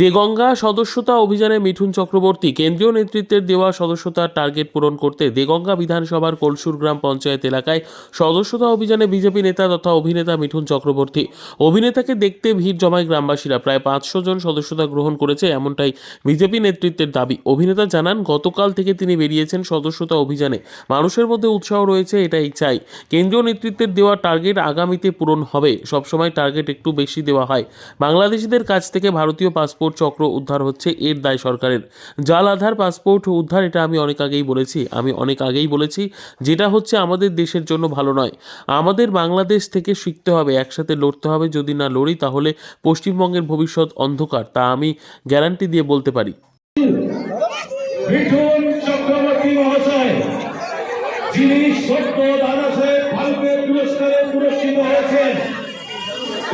দেগঙ্গা সদস্যতা অভিযানে মিঠুন চক্রবর্তী কেন্দ্রীয় নেতৃত্বের দেওয়া সদস্যতার টার্গেট পূরণ করতে দেগঙ্গা বিধানসভার কলসুর গ্রাম পঞ্চায়েত এলাকায় সদস্যতা অভিযানে বিজেপি নেতা তথা অভিনেতা মিঠুন চক্রবর্তী। অভিনেতাকে দেখতে ভিড় জমায় গ্রামবাসীরা। প্রায় পাঁচশো জন সদস্যতা গ্রহণ করেছে এমনটাই বিজেপি নেতৃত্বের দাবি। অভিনেতা জানান, গতকাল থেকে তিনি বেরিয়েছেন সদস্যতা অভিযানে। মানুষের মধ্যে উৎসাহ রয়েছে, এটাই চাই। কেন্দ্রীয় নেতৃত্বের দেওয়া টার্গেট আগামীতে পূরণ হবে। সবসময় টার্গেট একটু বেশি দেওয়া হয়। বাংলাদেশিদের কাছ থেকে ভারতীয় পাসপোর্ট চক্র উদ্ধার হচ্ছে, এর দায় সরকারের। জাল আধার, পাসপোর্ট উদ্ধার, এটা আমি অনেক আগেই বলেছি। আমি অনেক আগেই বলেছি, যেটা হচ্ছে আমাদের দেশের জন্য ভালো নয়। আমাদের বাংলাদেশ থেকে শিখতে হবে, একসাথে লড়তে হবে। যদি না লড়ি, তাহলে পশ্চিমবঙ্গের ভবিষ্যৎ অন্ধকার, তা আমি গ্যারান্টি দিয়ে বলতে পারি। যিনি সত্য দানাসে ভারতের পুরস্কারে পুরস্কৃত হয়েছেন,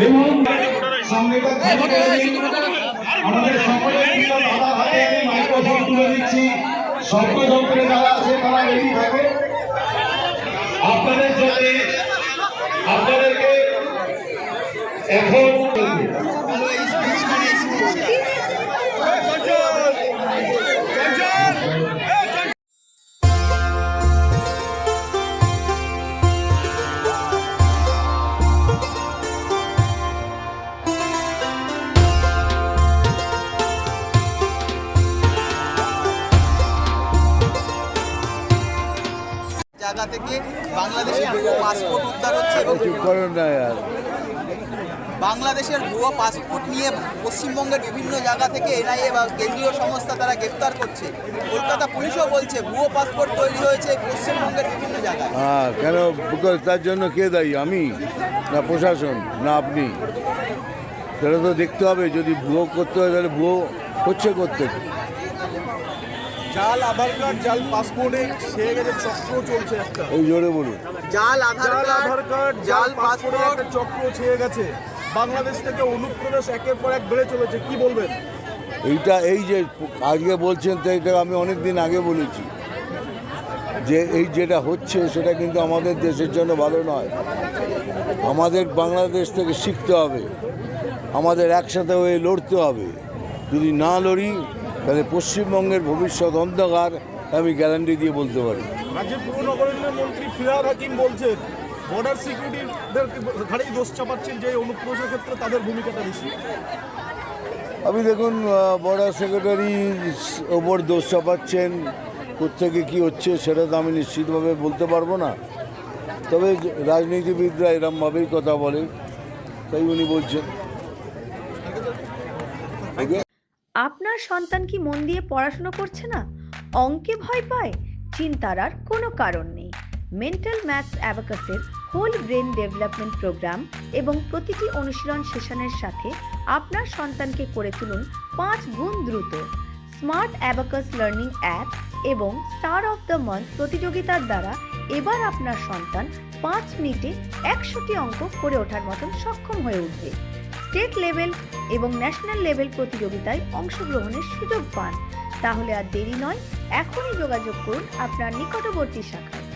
এবং সামনেটা থেকে আমাদের সকলের দাদা আমি মাইক্রোফোন তুলে দিচ্ছি। শব্দযন্ত্রে যারা আছে তারা রেডি থাকে। আপনাদের জন্য আপনাদেরকে এখন জায়গা থেকে বাংলাদেশের ভুয়ো পাসপোর্ট উদ্ধার হচ্ছে এবং বাংলাদেশের ভুয়ো পাসপোর্ট নিয়ে পশ্চিমবঙ্গের বিভিন্ন জায়গা থেকে এনআইএ বা কেন্দ্রীয় সংস্থা তারা গ্রেফতার করছে। কলকাতা পুলিশও বলছে ভুয়ো পাসপোর্ট তৈরি হয়েছে পশ্চিমবঙ্গের বিভিন্ন জায়গায়। হ্যাঁ কেন? তার জন্য কে দায়ী? আমি? না প্রশাসন? না আপনি? সেটা তো দেখতে হবে। যদি ভুয়ো করতে হয় তাহলে ভুয়ো হচ্ছে করতে জাল আধার কার্ড জাল পাসপোর্টে ছেয়ে গেছে চক্র চলছে একটা। এই জোরে বলুন। জাল আধার জাল আধার কার্ড জাল পাসপোর্টে। একটা চক্র ছেয়ে গেছে। বাংলাদেশ থেকে অনুপ্রদেশ একের পর এক বেড়ে চলেছে কি বলবেন? এইটা এই যে আজকে বলছেন তো এটা আমি অনেক দিন আগে বলেছি। যে এই যেটা হচ্ছে সেটা কিন্তু আমাদের দেশের জন্য ভালো নয়। আমাদের বাংলাদেশ থেকে শিখতে হবে। আমাদের একসাথে হয়ে লড়তে হবে। যদি না লড়ি তাহলে পশ্চিমবঙ্গের ভবিষ্যৎ অন্ধকার আমি গ্যারান্টি দিয়ে বলতে পারি। রাজ্যের পুর মন্ত্রী ফিরাদ হাকিম বলছেন বর্ডার সিকিউরিটিদের ঘাড়েই দোষ চাপাচ্ছেন যে অনুপ্রবেশের ক্ষেত্রে তাদের ভূমিকাটা বেশি। আমি দেখুন বর্ডার সেক্রেটারি ওপর দোষ চাপাচ্ছেন কোথেকে কী হচ্ছে সেটা তো আমি নিশ্চিতভাবে বলতে পারব না। তবে রাজনীতিবিদরা এরমভাবেই কথা বলে তাই উনি বলছেন। আপনার সন্তান কি মন দিয়ে পড়াশোনা করছে না? অঙ্কে ভয় পায়? চিন্তার আর কোনো কারণ নেই। মেন্টাল ম্যাথস অ্যাবাকাসের হোল ব্রেন ডেভেলপমেন্ট প্রোগ্রাম এবং প্রতিটি অনুশীলন সেশনের সাথে আপনার সন্তানকে করে তুলুন পাঁচ গুণ দ্রুত। স্মার্ট অ্যাবাকাস লার্নিং অ্যাপ এবং স্টার অফ দ্য মান্থ প্রতিযোগিতার দ্বারা এবার আপনার সন্তান পাঁচ মিনিটে একশোটি অঙ্ক করে ওঠার মতন সক্ষম হয়ে উঠবে। স্টেট লেভেল এবং ন্যাশনাল লেভেল প্রতিযোগিতায় অংশগ্রহণের সুযোগ পান। তাহলে আর দেরি নয়, এখনই যোগাযোগ করুন আপনার নিকটবর্তী শাখা